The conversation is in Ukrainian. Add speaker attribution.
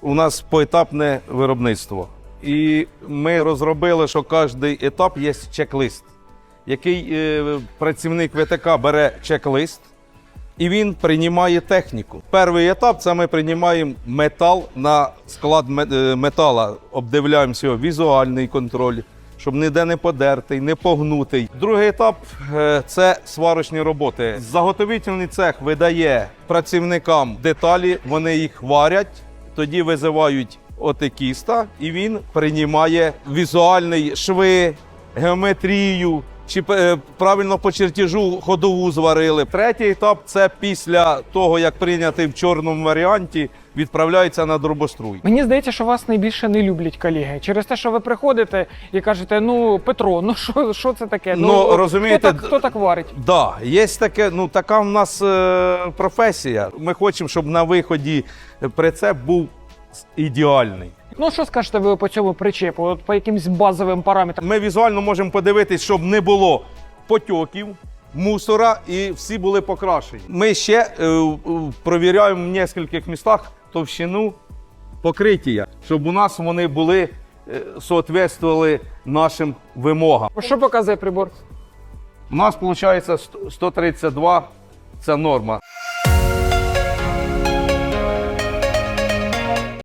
Speaker 1: у нас поетапне виробництво. І ми розробили, що кожний етап є чек-лист, який е, працівник ВТК бере чек-лист і він приймає техніку. Перший етап це ми приймаємо метал на склад е, метала, обдивляємося його візуальний контроль, щоб ніде не подертий, не погнутий. Другий етап е, це сварочні роботи. Заготовительний цех видає працівникам деталі, вони їх варять, тоді визивають отекіста, і він приймає візуальний шви, геометрію. Чи е, правильно по чертежу ходову зварили. Третій етап це після того, як прийнятий в чорному варіанті, відправляється на дробоструй.
Speaker 2: Мені здається, що вас найбільше не люблять колеги. Через те, що ви приходите і кажете: ну, Петро, ну що, що це таке?
Speaker 1: Ну,
Speaker 2: от
Speaker 1: розумієте,
Speaker 2: хто так, хто так варить?
Speaker 1: Да, є таке, ну така в нас е, професія. Ми хочемо, щоб на виході прицеп був ідеальний.
Speaker 2: Ну що скажете ви по цьому причепу? От по якимсь базовим параметрам?
Speaker 1: Ми візуально можемо подивитись, щоб не було потьоків, мусора і всі були покрашені. Ми ще е, е, провіряємо в кількох містах товщину покриття, щоб у нас вони були е, соответствували нашим вимогам.
Speaker 2: Що показує прибор?
Speaker 1: У нас виходить 132 це норма.